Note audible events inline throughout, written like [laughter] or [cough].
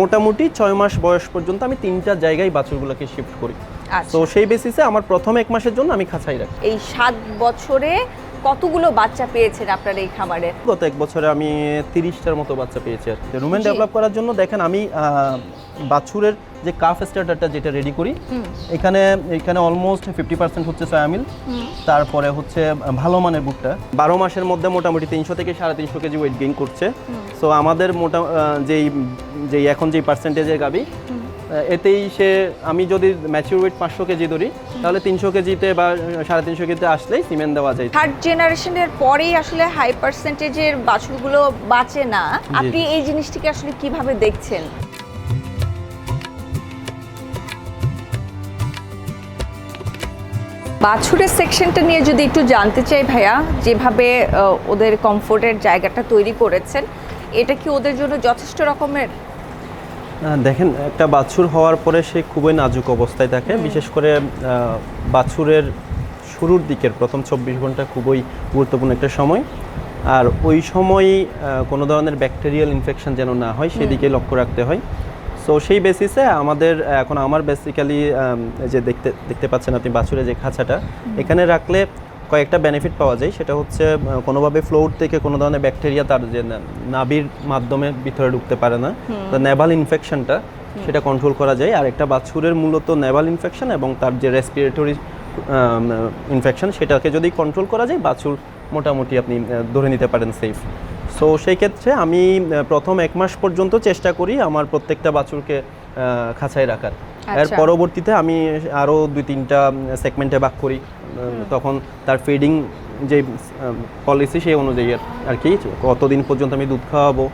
মোটামুটি ছয় মাস বয়স পর্যন্ত আমি তিনটা জায়গায় বাছুরগুলোকে শিফট করি। আচ্ছা। তো সেই বেসিসে আমার প্রথম এক মাসের জন্য আমি খাঁচাই রাখি। এই সাত বছরে কতগুলো বাচ্চা পেয়েছেন আপনার এই খামারে? গত এক বছরে আমি তিরিশটার মতো বাচ্চা পেয়েছি আর রুমেন ডেভেলপ করার জন্য দেখেন আমি বাছুরের যে কাফ স্টার্টারটা যেটা রেডি করি এখানে এখানে অলমোস্ট ফিফটি পার্সেন্ট হচ্ছে সয়ামিল তারপরে হচ্ছে ভালো মানের বুটটা বারো মাসের মধ্যে মোটামুটি তিনশো থেকে সাড়ে তিনশো কেজি ওয়েট গেইন করছে। সো আমাদের মোটা যেই যেই এখন যেই পার্সেন্টেজের গাবি এতেই সে আমি যদি ম্যাচিউর ওয়েট পাঁচশো কেজি ধরি তাহলে তিনশো কেজিতে বা সাড়ে তিনশো কেজিতে আসলেই সিমেন্ট দেওয়া যায়। থার্ড জেনারেশনের পরেই আসলে হাই পার্সেন্টেজের বাছুরগুলো বাঁচে না। আপনি এই জিনিসটিকে আসলে কীভাবে দেখছেন? বাছুরের সেকশনটা নিয়ে যদি একটু জানতে চাই ভাইয়া যেভাবে ওদের কমফোর্টের জায়গাটা তৈরি করেছেন এটা কি ওদের জন্য যথেষ্ট রকমের? দেখেন একটা বাছুর হওয়ার পরে সে খুবই নাজুক অবস্থায় থাকে। বিশেষ করে বাছুরের শুরুর দিকের প্রথম চব্বিশ ঘণ্টা খুবই গুরুত্বপূর্ণ একটা সময়। আর ওই সময় কোনো ধরনের ব্যাকটেরিয়াল ইনফেকশন যেন না হয় সেদিকে লক্ষ্য রাখতে হয়। সো সেই বেসিসে আমাদের এখন আমার বেসিক্যালি যে দেখতে দেখতে পাচ্ছেন আপনি বাছুরের যে খাঁচাটা এখানে রাখলে কয়েকটা বেনিফিট পাওয়া যায়। সেটা হচ্ছে কোনোভাবে ফ্লোর থেকে কোনো ধরনের ব্যাকটেরিয়া তার যে না- নাভির মাধ্যমে ভিতরে ঢুকতে পারে না। তো নেভাল ইনফেকশনটা সেটা কন্ট্রোল করা যায়। আর একটা বাছুরের মূলত নেভাল ইনফেকশন এবং তার যে রেসপিরেটরি ইনফেকশন সেটাকে যদি কন্ট্রোল করা যায় বাছুর মোটামুটি আপনি ধরে নিতে পারেন সেফ সো সেই ক্ষেত্রে আমি প্রথম এক মাস পর্যন্ত চেষ্টা করি আমার প্রত্যেকটা বাছুরকে খাঁচায় রাখার। এর আচ্ছা। পরবর্তীতে আমি আরও দুই তিনটা সেগমেন্টে ভাগ করি। তখন তার ফিডিং যে পলিসি সেই অনুযায়ী আর- কি কতদিন পর্যন্ত আমি দুধ খাওয়াবো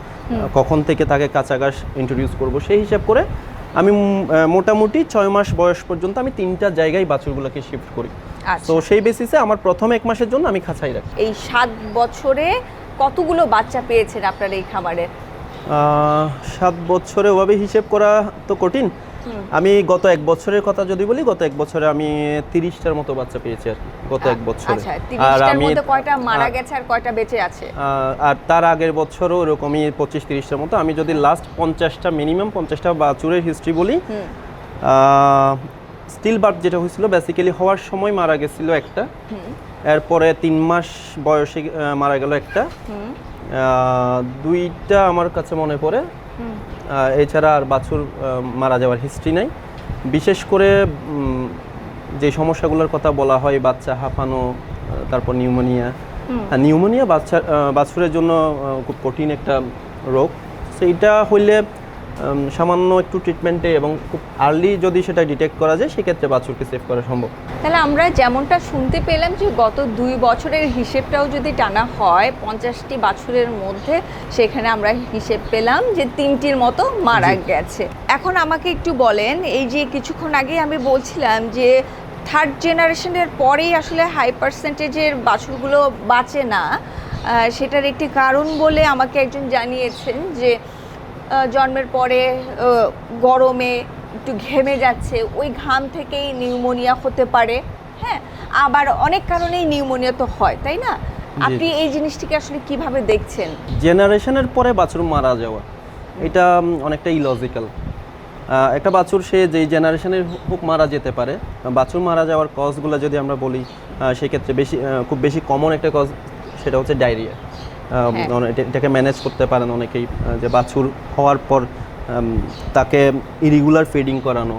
কখন থেকে তাকে কাঁচা ঘাস ইন্ট্রোডিউস করব সেই হিসাব করে আমি মোটামুটি ছয় মাস বয়স পর্যন্ত আমি তিনটা জায়গায় বাছুরগুলোকে শিফট করি। আচ্ছা। তো সেই বেসিসে আমার প্রথম এক মাসের জন্য আমি খাঁচাই রাখি। এই সাত বছরে কতগুলো বাচ্চা পেয়েছেন আপনার এই খামারে? আহ, সাত বছরে ওভাবে হিসেব করা তো কঠিন। আমি গত এক বছরের কথা যদি বলি গত এক বছরে আমি তিরিশটার মতো বাচ্চা পেয়েছি আর গত এক বছরে। আর আমি কয়টা মারা গেছে আর কয়টা বেঁচে আছে? আর তার আগের বছরও ওরকমই পঁচিশ তিরিশটার মতো। আমি যদি লাস্ট পঞ্চাশটা মিনিমাম পঞ্চাশটা বাছুরের হিস্ট্রি বলি স্টিল বার্থ যেটা হয়েছিল বেসিক্যালি হওয়ার সময় মারা গেছিল একটা। এরপরে তিন মাস বয়সে মারা গেল একটা। দুইটা আমার কাছে মনে পড়ে। এছাড়া আর বাছুর মারা যাওয়ার হিস্ট্রি নাই। বিশেষ করে যে সমস্যাগুলোর কথা বলা হয় বাচ্চা হাঁপানো তারপর নিউমোনিয়া। আর নিউমোনিয়া বাচ্চা বাছুরের জন্য খুব কঠিন একটা রোগ। সেইটা হইলে সামান্য একটু ট্রিটমেন্টে এবং খুব আর্লি যদি সেটা ডিটেক্ট করা যায় সেক্ষেত্রে বাছুরকে সেভ করা সম্ভব। তাহলে আমরা যেমনটা শুনতে পেলাম যে গত দুই বছরের হিসেবটাও যদি টানা হয় পঞ্চাশটি বাছুরের মধ্যে সেখানে আমরা হিসেব পেলাম যে তিনটির মতো মারা গেছে। এখন আমাকে একটু বলেন এই যে কিছুক্ষণ আগে আমি বলছিলাম যে থার্ড জেনারেশনের পরেই আসলে হাই পার্সেন্টেজের বাছুরগুলো বাঁচে না। সেটার একটি কারণ বলে আমাকে একজন জানিয়েছেন যে জন্মের পরে গরমে একটু ঘেমে যাচ্ছে ওই ঘাম থেকেই নিউমোনিয়া হতে পারে হ্যাঁ? আবার অনেক কারণেই নিউমোনিয়া তো হয় তাই না? আপনি এই জিনিসটিকে আসলে কীভাবে দেখছেন? জেনারেশনের পরে বাছুর মারা যাওয়া এটা অনেকটা ইলজিক্যাল একটা বাছুর সে যেই জেনারেশনের হোক মারা যেতে পারে বাছুর মারা যাওয়ার কজগুলো যদি আমরা বলি সেক্ষেত্রে বেশি খুব বেশি কমন একটা কজ সেটা হচ্ছে ডায়রিয়া। এটাকে ম্যানেজ করতে পারেন অনেকেই যে বাছুর হওয়ার পর তাকে ইরিগুলার ফিডিং করানো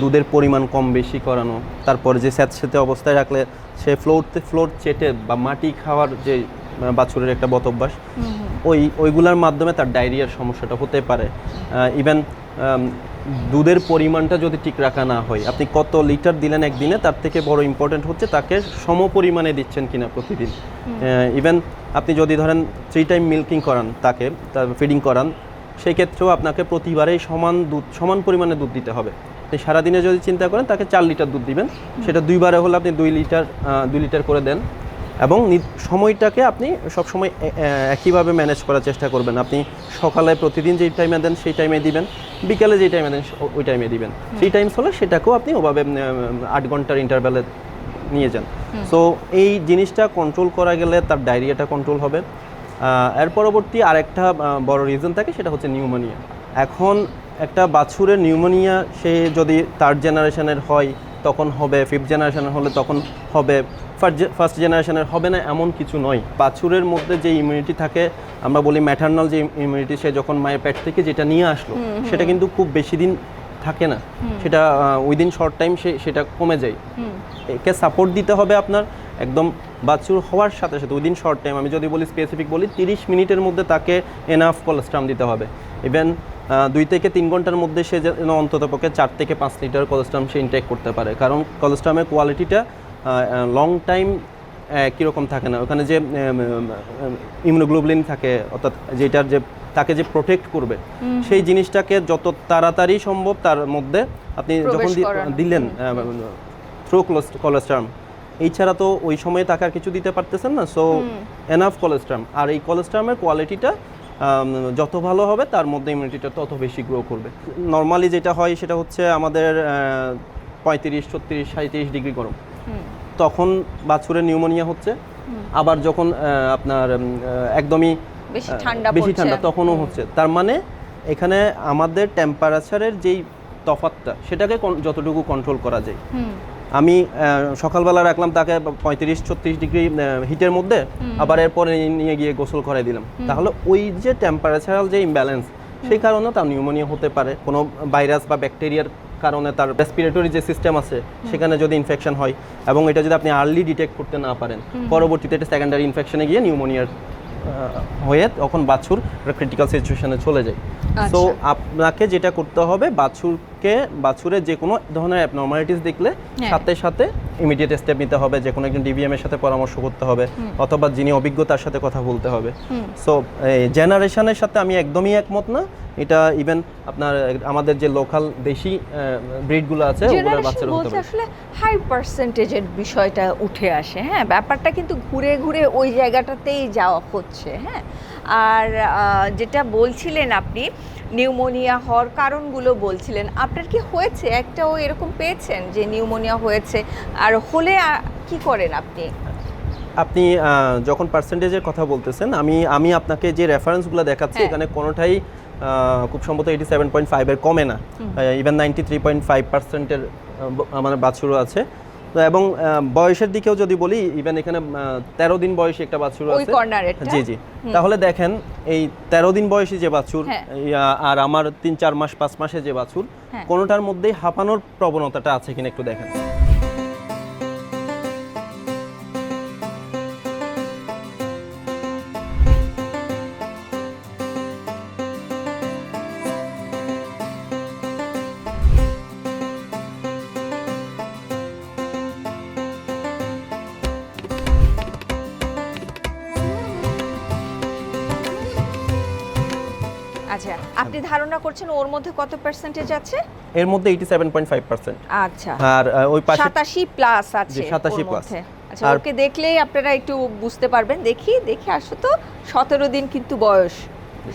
দুধের পরিমাণ কম বেশি করানো তারপর যে স্যাঁতস্যাঁতে অবস্থায় রাখলে সে ফ্লোরতে ফ্লোর চেটে বা মাটি খাওয়ার যে বাছুরের একটা বদ অভ্যাস ওই ওইগুলোর মাধ্যমে তার ডায়রিয়ার সমস্যাটা হতে পারে। ইভেন দুধের পরিমাণটা যদি ঠিক রাখা না হয় আপনি কত লিটার দিলেন একদিনে তার থেকে বড় ইম্পর্টেন্ট হচ্ছে তাকে সম পরিমাণে দিচ্ছেন কিনা প্রতিদিন। ইভেন আপনি যদি ধরেন থ্রি টাইম মিল্কিং করান তাকে তার ফিডিং করান সেই ক্ষেত্রেও আপনাকে প্রতিবারেই সমান দুধ সমান পরিমাণে দুধ দিতে হবে। আপনি সারাদিনে যদি চিন্তা করেন তাকে চার লিটার দুধ দিবেন। সেটা দুইবারে হলে আপনি দুই লিটার দুই লিটার করে দেন। এবং সময়টাকে আপনি সবসময় একইভাবে ম্যানেজ করার চেষ্টা করবেন। আপনি সকালে প্রতিদিন যেই টাইমে দেন সেই টাইমে দিবেন। বিকালে যেই টাইমে দেন ওই টাইমে দিবেন। সেই টাইমস হলে সেটাকেও আপনি ওভাবে আট ঘণ্টার ইন্টারভ্যালে নিয়ে যান। সো এই জিনিসটা কন্ট্রোল করা গেলে তার ডায়রিয়াটা কন্ট্রোল হবে। এর পরবর্তী আরেকটা বড় রিজন থাকে সেটা হচ্ছে নিউমোনিয়া এখন একটা বাছুরের নিউমোনিয়া সে যদি থার্ড জেনারেশনের হয় তখন হবে ফিফথ জেনারেশনের হলে তখন হবে। ফার্স্ট জেনারেশনের হবে না এমন কিছু নয়। বাছুরের মধ্যে যে ইমিউনিটি থাকে আমরা বলি ম্যাটার্নাল যে ইমিউনিটি সে যখন মায়ের পেট থেকে যেটা নিয়ে আসলো সেটা কিন্তু খুব বেশি দিন থাকে না সেটা উইদিন শর্ট টাইম সে সেটা কমে যায়। একে সাপোর্ট দিতে হবে আপনার একদম বাছুর হওয়ার সাথে সাথে উইদিন শর্ট টাইম আমি যদি বলি স্পেসিফিক বলি তিরিশ মিনিটের মধ্যে তাকে এনাফ কলেস্ট্রাম দিতে হবে। ইভেন দুই থেকে তিন ঘণ্টার মধ্যে সে যেন অন্তত পক্ষে চার থেকে পাঁচ লিটার কলেস্ট্রাম সে ইনটেক করতে পারে। কারণ কলেস্ট্রামের কোয়ালিটিটা লং টাইম কীরকম থাকে না। ওখানে যে ইমিউনোগ্লোবুলিন থাকে অর্থাৎ যেটার যে তাকে যে প্রোটেক্ট করবে সেই জিনিসটাকে যত তাড়াতাড়ি সম্ভব তার মধ্যে আপনি যখন। দিলেন থ্রু কোলেস্ট্রাম এই ছাড়া তো ওই সময়ে তাকে আর কিছু দিতে পারতেছেন না সো এনাফ কোলেস্ট্রাম আর এই কোলেস্ট্রামের কোয়ালিটিটা যত ভালো হবে তার মধ্যে ইমিউনিটিটা তত বেশি গ্রো করবে। নর্মালি যেটা হয় সেটা হচ্ছে আমাদের পঁয়ত্রিশ ছত্রিশ সাঁত্রিশ ডিগ্রি গরম। তখন বাছুরের নিউমোনিয়া হচ্ছে। আবার যখন আপনার একদমই বেশি ঠান্ডা বেশি ঠান্ডা তখনও হচ্ছে। তার মানে এখানে আমাদের টেম্পারেচারের যেই তফাতটা সেটাকে যতটুকু কন্ট্রোল করা যায়। আমি সকালবেলা রাখলাম তাকে পঁয়ত্রিশ ছত্রিশ ডিগ্রি হিটের মধ্যে আবার এরপরে নিয়ে গিয়ে গোসল করাই দিলাম। তাহলে ওই যে টেম্পারেচারাল যে ইমব্যালেন্স সেই কারণে তার নিউমোনিয়া হতে পারে। কোনো ভাইরাস বা ব্যাকটেরিয়ার কারণে তার রেসপিরেটরি যে সিস্টেম আছে সেখানে যদি ইনফেকশন হয় এবং এটা যদি আপনি আর্লি ডিটেক্ট করতে না পারেন পরবর্তীতে এটা সেকেন্ডারি ইনফেকশনে গিয়ে নিউমোনিয়ার হয়ে তখন বাছুর ক্রিটিক্যাল সিচুয়েশনে চলে যায় তো আচ্ছা। আপনাকে যেটা করতে হবে বাছুরকে বাছুরের যে কোনো ধরনের অ্যাবনর্মালিটিস দেখলে হ্যাঁ। সাথে সাথে ইমিডিয়েট স্টেপ নিতে হবে যে কোনো একজন ডিবিএম এর সাথে পরামর্শ করতে হবে অথবা যিনি অভিজ্ঞতার সাথে কথা বলতে হবে। সো জেনারেশনের সাথে আমি একদমই একমত না। এটা ইভেন আপনার আমাদের যে লোকাল দেশি ব্রিডগুলো আছে ওগুলোর বাচ্চারা হতে পারে। আসলে হাই পার্সেন্টেজের বিষয়টা উঠে আসে হ্যাঁ? ব্যাপারটা কিন্তু ঘুরে ঘুরে ওই জায়গাটাতেই যাওয়া হচ্ছে হ্যাঁ? আর যেটা বলছিলেন আপনি নিউমোনিয়া হওয়ার কারণগুলো বলছিলেন। আপনার কি হয়েছে? একটাও এরকম পেয়েছেন যে নিউমোনিয়া হয়েছে? আর হলে কি করেন আপনি? আপনি যখন পার্সেন্টেজের কথা বলতেছেন আমি আমি আপনাকে যে রেফারেন্সগুলো দেখাচ্ছি হ্যাঁ। এখানে কোনোটাই খুব সম্ভবত এইটি সেভেন পয়েন্ট ফাইভের কমে না। Even ninety three point five পার্সেন্টের আমার বাছুরও আছে। এবং আহ, বয়সের দিকেও যদি বলি ইভেন এখানে তেরো দিন বয়সী একটা বাছুর আছে। জি জি। তাহলে দেখেন এই তেরো দিন বয়সী যে বাছুর হ্যাঁ। আর আমার তিন চার মাস পাঁচ মাসে যে বাছুর হ্যাঁ। কোনোটার মধ্যেই হাঁপানোর প্রবণতাটা আছে কিনা একটু দেখেন। আচ্ছা আপনি ধারণা করছেন ওর মধ্যে কত পার্সেন্টেজ আছে? এর মধ্যে eighty seven point five percent আচ্ছা। আর ওই পাশে সাতাশি প্লাস আছে জি, 87 ওর plus। মধ্যে। আচ্ছা ওকে দেখলেই আপনারা একটু বুঝতে পারবেন। দেখি দেখি আসো তো। সতেরো দিন কিন্তু বয়স।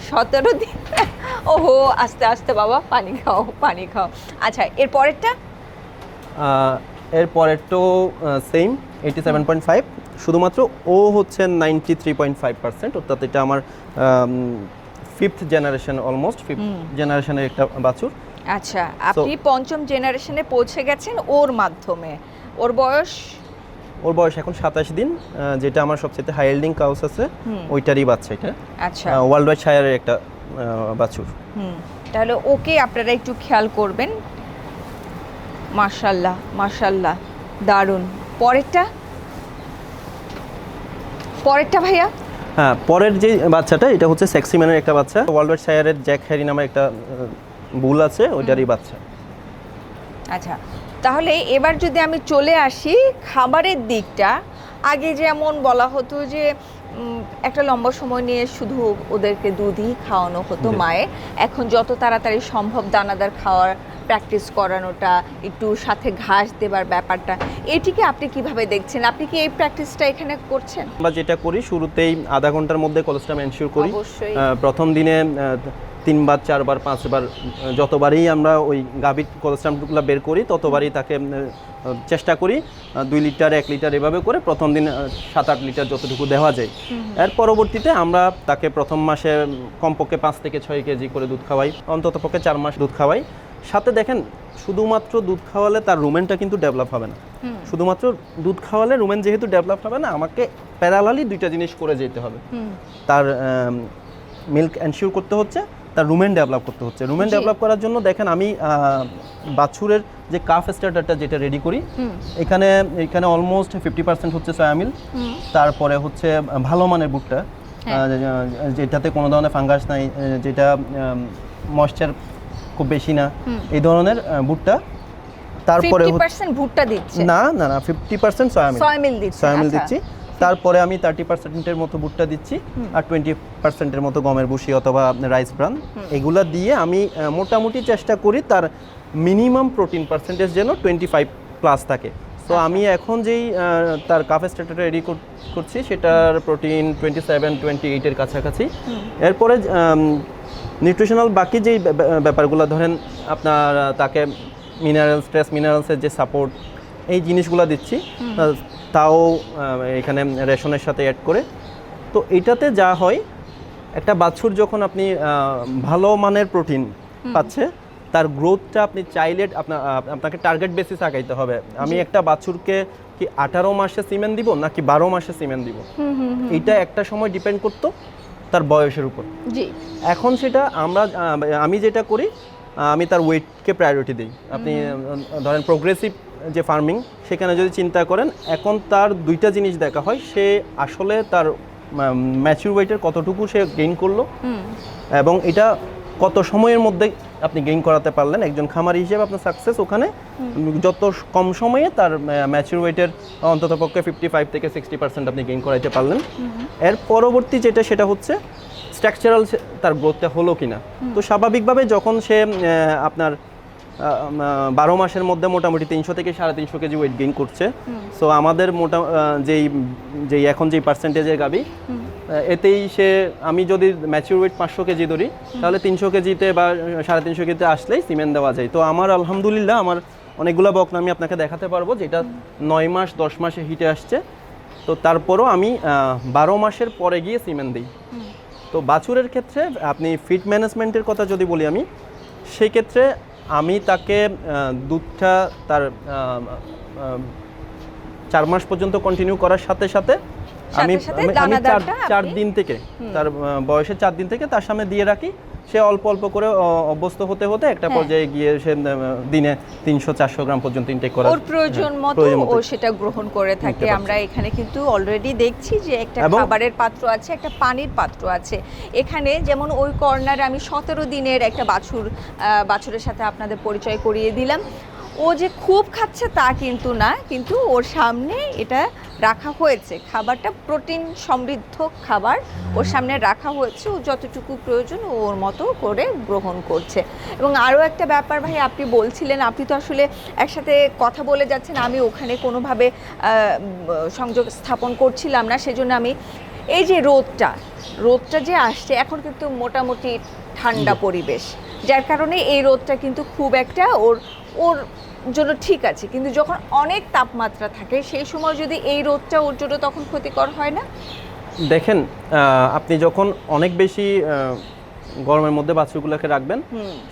সতেরো দিন? [laughs] ওহো আস্তে আস্তে বাবা পানি খাও পানি খাও। আচ্ছা এর পরেরটা? এর পরেরটাও same eighty seven point five শুধুমাত্র ও হচ্ছে ninety three point five percent অর্থাৎ এটা আমার ফিফথ জেনারেশন অলমোস্ট ফিফথ জেনারেশনের একটা বাছুর। আচ্ছা আপনি পঞ্চম জেনারেশনে পৌঁছে গেছেন ওর মাধ্যমে। ওর বয়স? ওর বয়স এখন সাতাশ দিন যেটা আমার সবচেয়ে হাই এল্ডিং কাউস আছে ওইটারই বাচ্চা এটা। আচ্ছা। ওয়ার্ল্ড ওয়াইড শায়ারের একটা বাছুর। হুম তাহলে ওকে আপনারা একটু খেয়াল করবেন। মাশাল্লাহ মাশাল্লাহ দারুণ। পরেরটা? পরেরটা ভাইয়া? হ্যাঁ পরের যে বাচ্চাটা এটা হচ্ছে সেক্সিম্যানের একটা বাচ্চা। ওয়ার্ল্ড শায়ারের জ্যাক হ্যারি নামের একটা বুল আছে ওইটারই বাচ্চা। আচ্ছা তাহলে এবার যদি আমি চলে আসি খাবারের দিকটা আগে যেমন বলা হতো যে একটা লম্বা সময় নিয়ে শুধু ওদেরকে দুধই খাওয়ানো হতো জি। মায়ের এখন যত তাড়াতাড়ি সম্ভব দানাদার খাওয়ার প্র্যাকটিস করানোটা একটু সাথে ঘাস দেবার ব্যাপারটা এটিকে আপনি কীভাবে দেখছেন? আপনি কি এই প্র্যাকটিসটা এখানে করছেন? আমরা যেটা করি শুরুতেই আধা ঘণ্টার মধ্যে কোলেস্ট্রাম এনশিওর করি। প্রথম দিনে তিনবার চারবার পাঁচবার যতবারই আমরা ওই গাভীর কোলেস্ট্রামগুলো বের করি ততবারই তাকে চেষ্টা করি দুই লিটার এক লিটার এভাবে করে প্রথম দিন সাত আট লিটার যতটুকু দেওয়া যায়। এর পরবর্তীতে আমরা তাকে প্রথম মাসে কমপক্ষে পাঁচ থেকে ছয় কেজি করে দুধ খাওয়াই অন্তত পক্ষে চার মাস দুধ খাওয়াই। সাথে দেখেন শুধুমাত্র দুধ খাওয়ালে তার রুমেনটা কিন্তু ডেভেলপ হবে না। শুধুমাত্র দুধ খাওয়ালে রুমেন যেহেতু ডেভেলপ হবে না আমাকে প্যারালালি দুইটা জিনিস করে যেতে হবে। তার মিল্ক এনশিওর করতে হচ্ছে তার রুমেন ডেভেলপ করতে হচ্ছে। রুমেন ডেভেলপ করার জন্য দেখেন আমি বাছুরের যে কাফ স্টার্টারটা যেটা রেডি করি এখানে এখানে অলমোস্ট ফিফটি পার্সেন্ট হচ্ছে সয়ামিল তারপরে হচ্ছে ভালো মানের বুটটা হ্যাঁ। যেটাতে কোনো ধরনের ফাঙ্গাস নাই যেটা ময়েশ্চার খুব বেশি না। এই ধরনের ভুট্টা। তারপরে ভুট্টা দিচ্ছে। না না না ফিফটি পার্সেন্ট দিচ্ছে সয়ামিল আচ্ছা। দিচ্ছি। তারপরে আমি থার্টি পার্সেন্টের মতো ভুট্টা দিচ্ছি আর টোয়েন্টি পার্সেন্টের মতো গমের ভুসি অথবা রাইস ব্রান। এগুলা দিয়ে আমি মোটামুটি চেষ্টা করি তার মিনিমাম প্রোটিন পার্সেন্টেজ যেন টোয়েন্টি ফাইভ প্লাস থাকে। তো আমি এখন যেই তার কাফে স্ট্যাটারটা রেডি করছি সেটার প্রোটিন টোয়েন্টি সেভেন টোয়েন্টি এইটের কাছাকাছি। এরপরে নিউট্রিশনাল বাকি যেই ব্যা- ব্যা- ব্যাপারগুলো ধরেন আপনার তাকে মিনারেলস স্ট্রেস মিনারেলসের যে সাপোর্ট এই জিনিসগুলো দিচ্ছি। তাও এখানে রেশনের সাথে অ্যাড করে। তো এটাতে যা হয় একটা বাছুর যখন আপনি ভালো মানের প্রোটিন পাচ্ছে তার গ্রোথটা আপনি চাইলে আপনার আপনাকে টার্গেট বেসিস আগাইতে হবে। আমি একটা বাছুরকে কি আঠারো মাসে সিমেন্ট দিব নাকি বারো মাসে সিমেন্ট দিব? এটা একটা সময় ডিপেন্ড করতো। তার বয়সের উপর। জি। এখন সেটা আমরা আমি যেটা করি আমি তার ওয়েটকে প্রায়োরিটি দিই। আপনি ধরেন প্রোগ্রেসিভ যে ফার্মিং সেখানে যদি চিন্তা করেন এখন তার দুইটা জিনিস দেখা হয় সে আসলে তার ম্যাচিউর ওয়েটের কতটুকু সে গেইন করল এবং এটা কত সময়ের মধ্যে আপনি গেইন করাতে পারলেন একজন খামারি হিসেবে আপনার সাকসেস ওখানে যত কম সময়ে তার ম্যাচিউর ওয়েটের অন্তত পক্ষে ফিফটি ফাইভ থেকে সিক্সটি পার্সেন্ট আপনি গেইন করাইতে পারলেন। এর পরবর্তী যেটা সেটা হচ্ছে স্ট্রাকচারাল তার গ্রোথটা হলো কিনা। তো স্বাভাবিকভাবে যখন সে আপনার বারো মাসের মধ্যে মোটামুটি তিনশো থেকে সাড়ে তিনশো কেজি ওয়েট গেইন করছে। সো আমাদের মোটা যেই যেই এখন যেই পার্সেন্টেজের গাবি এতেই সে, আমি যদি ম্যাচিউর ওয়েট পাঁচশো কেজি ধরি, তাহলে তিনশো কেজিতে বা সাড়ে তিনশো কেজিতে আসলেই সিমেন্ট দেওয়া যায়। তো আমার আলহামদুলিল্লাহ আমার অনেকগুলো বকনা আমি আপনাকে দেখাতে পারব, যেটা নয় মাস, দশ মাসে হিটে আসছে। তো তারপরও আমি বারো মাসের পরে গিয়ে সিমেন্ট দিই। তো বাছুরের ক্ষেত্রে আপনি ফিট ম্যানেজমেন্টের কথা যদি বলি আমি সেই ক্ষেত্রে আমি তাকে দুধটা তার চার মাস পর্যন্ত কন্টিনিউ করার সাথে সাথে আমি আমি- চার চার দিন থেকে তার বয়সের চার দিন থেকে তার সামনে দিয়ে রাখি। সে অল্প অল্প করে অভ্যস্ত হতে হতে একটা হ্যাঁ। পর্যায়ে গিয়ে সে দিনে তিনশো চারশো গ্রাম পর্যন্ত ইনটেক করা ওর প্রয়োজন হ্যাঁ, মতো ও সেটা গ্রহণ করে থাকে। আমরা এখানে কিন্তু অলরেডি দেখছি যে একটা খাবারের পাত্র আছে একটা পানির পাত্র আছে। এখানে যেমন ওই কর্নারে আমি সতেরো দিনের একটা বাছুর আহ, বাছুরের সাথে আপনাদের পরিচয় করিয়ে দিলাম। ও যে খুব খাচ্ছে তা কিন্তু না কিন্তু ওর সামনে এটা রাখা হয়েছে। খাবারটা প্রোটিন সমৃদ্ধ খাবার ওর সামনে রাখা হয়েছে ও যতটুকু প্রয়োজন ওর মতো করে গ্রহণ করছে। এবং আরও একটা ব্যাপার ভাই আপনি বলছিলেন আপনি তো আসলে একসাথে কথা বলে যাচ্ছেন আমি ওখানে কোনোভাবে সংযোগ স্থাপন করছিলাম না সেজন্য আমি এই যে রোদটা রোদটা যে আসছে এখন কিন্তু মোটামুটি ঠান্ডা পরিবেশ। যার কারণে এই রোদটা কিন্তু খুব একটা ওর ওর জন্য ঠিক আছে কিন্তু যখন অনেক তাপমাত্রা থাকে সেই সময় যদি এই রোদটা ওর জন্য তখন ক্ষতিকর হয় না? দেখেন আপনি যখন অনেক বেশি গরমের মধ্যে বাছুরগুলোকে রাখবেন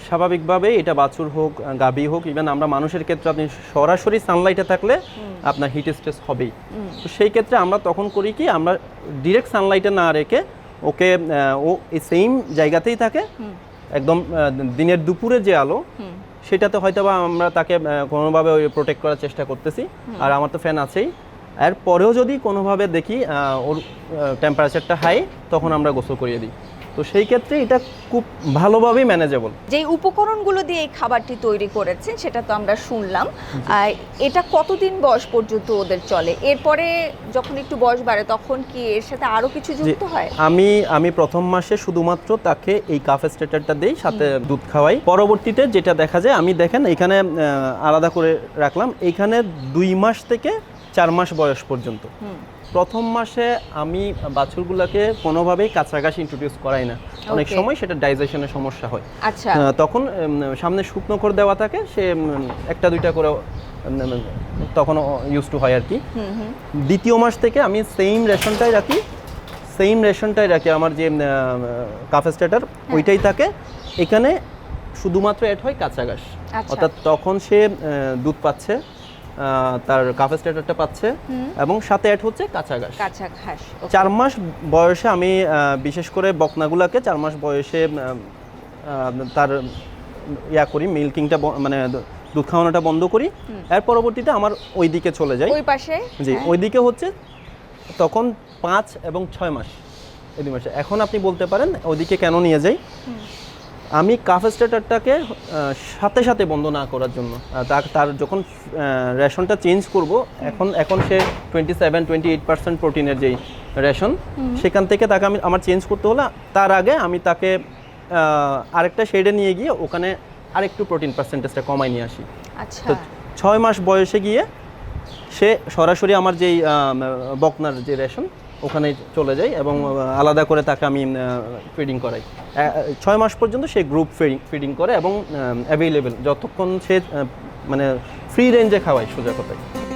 স্বাভাবিকভাবে এটা বাছুর হোক গাভী হোক ইভেন আমরা মানুষের ক্ষেত্রে আপনি সরাসরি সানলাইটে থাকলে আপনার হিট স্ট্রেস হবেই। তো সেই ক্ষেত্রে আমরা তখন করি কি আমরা ডিরেক্ট সানলাইটে না রেখে ওকে ও এই সেম জায়গাতেই থাকে একদম দিনের দুপুরে যে আলো সেটাতে হয়তো বা আমরা তাকে কোনোভাবে ওই প্রোটেক্ট করার চেষ্টা করতেছি। আর আমার তো ফ্যান আছেই। এর পরেও যদি কোনোভাবে দেখি ওর টেম্পারেচারটা হাই তখন আমরা গোসল করিয়ে দিই। তো সেই ক্ষেত্রে এটা খুব ভালোভাবেই ম্যানেজেবল যেই উপকরণগুলো দিয়ে এই খাবারটি তৈরি করেছেন সেটা তো আমরা শুনলাম। আর এটা কতদিন বয়স পর্যন্ত ওদের চলে? এরপরে যখন একটু বয়স বাড়ে তখন কি এর সাথে আরও কিছু যুক্ত হয়? আমি আমি প্রথম মাসে শুধুমাত্র তাকে এই কাফে স্টেটারটা দেই সাথে দুধ খাওয়াই। পরবর্তীতে যেটা দেখা যায় আমি দেখেন এখানে আলাদা করে রাখলাম এখানে দুই মাস থেকে চার মাস বয়স পর্যন্ত। প্রথম মাসে আমি বাছুরগুলোকে কোনোভাবেই কাছাকাছি ইন্ট্রোডিউস করাই না। অনেক সময় সেটা ডাইজেশনের সমস্যা হয়। আচ্ছা। তখন সামনে শুকনো করে দেওয়া থাকে সে একটা দুইটা করে তখন ইউজ টু হয় আর কি। দ্বিতীয় মাস থেকে আমি সেম রেশনটাই রাখি সেম রেশনটাই রাখি। আমার যে কাফে স্টেটার হ্যাঁ। ওইটাই থাকে। এখানে শুধুমাত্র অ্যাড হয় কাঁচা ঘাস। আচ্ছা। অর্থাৎ তখন সে দুধ পাচ্ছে। তার কাফে স্টেটারটা পাচ্ছে এবং সাথে অ্যাড হচ্ছে কাঁচা ঘাস। কাঁচা ঘাস চার মাস বয়সে আমি বিশেষ করে বকনাগুলাকে চার মাস বয়সে তার ইয়া করি মিল্কিংটা মানে দুধ খাওয়ানোটা বন্ধ করি। এর পরবর্তীতে আমার ওই দিকে চলে যাই। ওই পাশে? জি হ্যাঁ। ওইদিকে হচ্ছে তখন পাঁচ এবং ছয় মাস। এই দুই মাসে। এখন আপনি বলতে পারেন ওইদিকে কেন নিয়ে যাই? আমি কাফ স্টার্টারটাকে সাথে সাথে বন্ধ না করার জন্য। তার- তার যখন রেশনটা চেঞ্জ করব এখন এখন সে twenty seven twenty eight percent প্রোটিনের যেই রেশন সেখান থেকে তাকে আমি আমার চেঞ্জ করতে হলে তার আগে আমি তাকে আরেকটা শেডে নিয়ে গিয়ে ওখানে আরেকটু প্রোটিন পার্সেন্টেজটা কমাই নিয়ে আসি। আচ্ছা। তো ছয় মাস বয়সে গিয়ে সে সরাসরি আমার যেই বকনার যে রেশন ওখানে চলে যাই এবং আলাদা করে তাকে আমি ফিডিং করাই। ছয় মাস পর্যন্ত সে গ্রুপ ফিডিং ফিডিং করে এবং অ্যাভেলেবেল যতক্ষণ সে মানে ফ্রি রেঞ্জে খাওয়ায় সোজা কথায়।